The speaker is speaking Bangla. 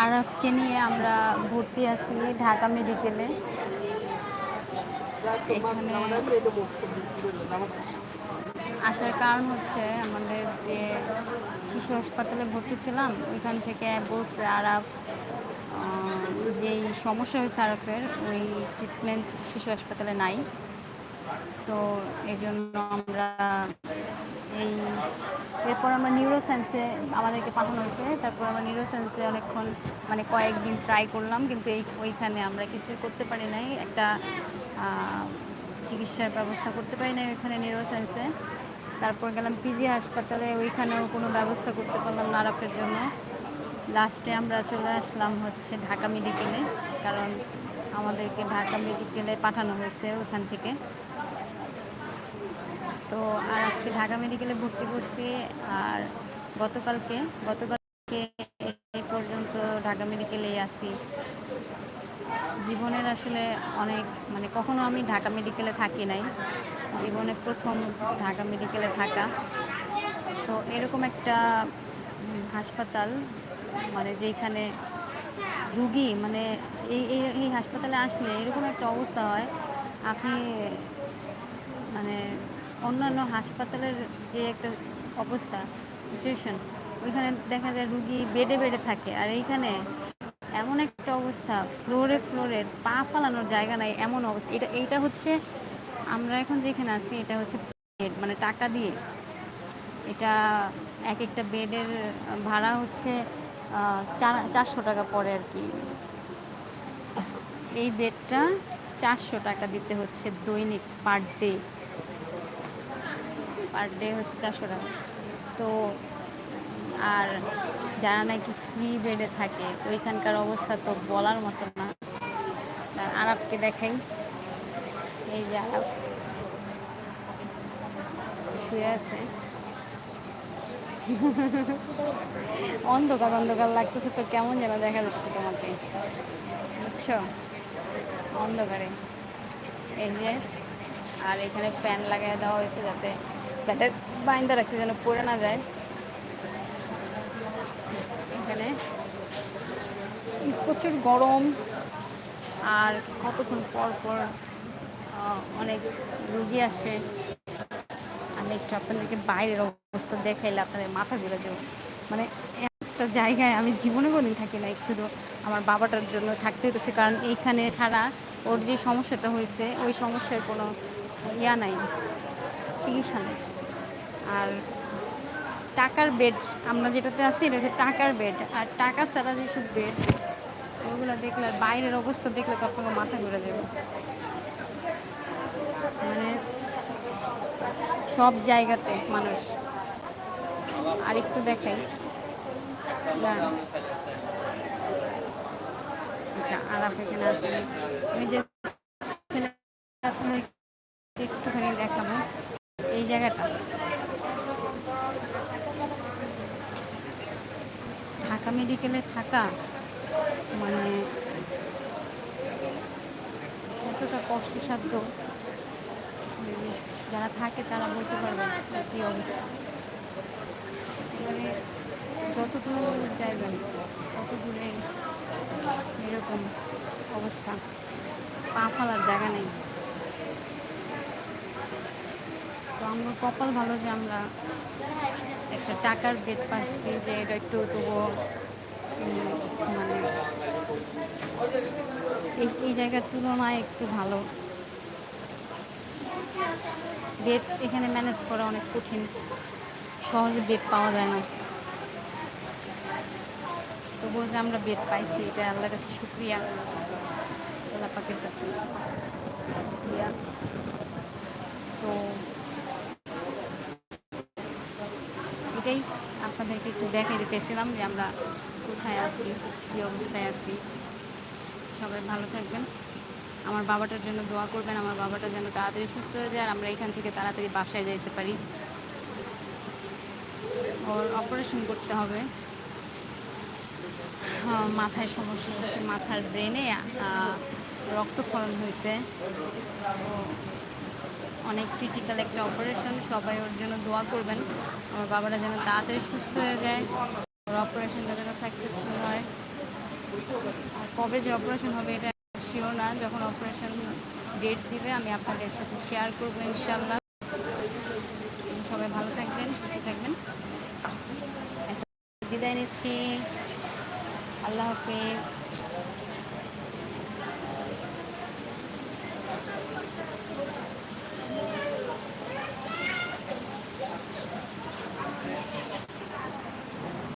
আরাফকে নিয়ে আমরা ভর্তি আছি ঢাকা মেডিকেলে এখানে আসার কারণ হচ্ছে আমাদের যে শিশু হাসপাতালে ভর্তি ছিলাম, ওইখান থেকে বলছে আরাফ যেই সমস্যা হয়েছে আরাফের, ওই ট্রিটমেন্ট শিশু হাসপাতালে নাই। তো এই জন্য আমরা এই, এরপর আমরা নিউরোসায়েন্সে আমাদেরকে পাঠানো হয়েছে। তারপর আমরা নিউরোসায়েন্সে অনেকক্ষণ মানে কয়েকদিন ট্রাই করলাম, কিন্তু এই, ওইখানে আমরা কিছুই করতে পারি নাই। একটা চিকিৎসার ব্যবস্থা করতে পারি নাই ওইখানে নিউরোসায়েন্সে তারপর গেলাম পিজি হাসপাতালে, ওইখানেও কোনো ব্যবস্থা করতে পারলাম না আরাফের জন্য। লাস্টে আমরা চলে আসলাম হচ্ছে ঢাকা মেডিকেলে কারণ আমাদেরকে ঢাকা মেডিকেলে পাঠানো হয়েছে ওখান থেকে। তো আর আজকে ঢাকা মেডিকেলে ভর্তি করছি আর গতকালকে গতকালকে এই পর্যন্ত ঢাকা মেডিকেলেই আসি জীবনের আসলে অনেক মানে কখনো আমি ঢাকা মেডিকেলে থাকি নাই। জীবনে প্রথম ঢাকা মেডিকেলে থাকা। তো এরকম একটা হাসপাতাল মানে যেখানে রুগী মানে এই এই হাসপাতালে আসলে এরকম একটা অবস্থা হয়। আপনি মানে অন্যান্য হাসপাতালের যে একটা অবস্থা সিচুয়েশন ওইখানে দেখা যায় রুগী বেডে বেডে থাকে। আর এইখানে এমন একটা অবস্থা ফ্লোরে ফ্লোরে পা ফালানোর জায়গা নাই, এমন অবস্থা। এটা, এইটা হচ্ছে, আমরা এখন যেখানে আছি, এটা হচ্ছে বেড মানে টাকা দিয়ে। এটা এক একটা বেডের ভাড়া হচ্ছে চারশো টাকা পড়ে আর কি। এই বেডটা চারশো টাকা দিতে হচ্ছে দৈনিক পার ডে পার ডে হচ্ছে চারশো টাকা। তো, আর যারা নাকি ফ্রি বেডে থাকে, ওইখানকার অবস্থা তো বলার মতো না। আর আরাফকে দেখাই। এই যে আরাফ। শুয়ে আছে। অন্ধকার অন্ধকার লাগতেছে তো কেমন যেন দেখা যাচ্ছে তোমাকে। বুঝছ? অন্ধকারে। এই যে, আর এখানে ফ্যান লাগাই দেওয়া হয়েছে যাতে ব্যাটার বাইন্দা রাখছে যেন পড়ে না যায়। এখানে প্রচুর গরম আর কতক্ষণ পর পর অনেক রুগী আসে। আমি একটু আপনাদেরকে বাইরের অবস্থা দেখাইলে আপনাদের মাথা ঘুরে যাব। মানে একটা জায়গায় আমি জীবনে কোনোদিন থাকি না শুধু আমার বাবাটার জন্য থাকতে হতেছে কারণ এইখানে ছাড়া ওর যে সমস্যাটা হয়েছে, ওই সমস্যার কোনো ইয়া নাই। চিকিৎসা নেই। আর টাকার বেড আমরা যেটাতে আছি এটা হচ্ছে টাকার বেড আর টাকা ছাড়া যেসব বেড ওইগুলো দেখলে আর বাইরের অবস্থা দেখলে তো আপনাকে মাথা ঘুরে যাবে। মানে সব জায়গাতে মানুষ। আর একটু দেখাই। আচ্ছা আরাফ এখানে আমি যে আপনাদেরকে একটুখানি দেখাবো এই জায়গাটা। ঢাকা মেডিকেলে থাকা মানে কতটা কষ্টসাধ্য। যারা থাকে তারা বলতে পারবে কি অবস্থা। মানে যত দূর যাইবেন তত দূরে এরকম অবস্থা। পা ফেলার জায়গা নেই। তো আমরা কপাল ভালো যে আমরা একটা টাকার বেড পাচ্ছি যে এটা একটু তবুও মানে এই জায়গার তুলনায় একটু ভালো। বেড এখানে ম্যানেজ করা অনেক কঠিন। সহজে বেড পাওয়া যায় না। তবুও যে আমরা বেড পাইছি, এটা আল্লাহর কাছে শুক্রিয়া। আল্লাহ পাকের কাছে। তো এটাই আপনাদেরকে একটু দেখাতে চেয়েছিলাম যে আমরা কোথায় আছি কী অবস্থায় আছি। সবাই ভালো থাকবেন। আমার বাবাটার জন্য দোয়া করবেন। আমার বাবাটা যেন তাড়াতাড়ি সুস্থ হয়ে যায় আর আমরা এখান থেকে তাড়াতাড়ি বাসায় যেতে পারি। ওর অপারেশন করতে হবে। হ্যাঁ, মাথায় সমস্যা হচ্ছে মাথার ব্রেনে রক্তক্ষরণ হয়েছে। অনেক ক্রিটিক্যাল একটা অপারেশন সবাই ওর জন্য দোয়া করবেন। আমার বাবারা যেন তাড়াতাড়ি সুস্থ হয়ে যায়, ওর অপারেশনটা যেন সাকসেসফুল হয়। আর কবে যে অপারেশন হবে এটা শিওর না, যখন অপারেশন ডেট দিবে, আমি আপনাদের সাথে শেয়ার করব ইনশাল্লাহ সবাই ভালো থাকবেন, সুস্থ থাকবেন। বিদায় নিচ্ছি। আল্লাহ হাফিজ।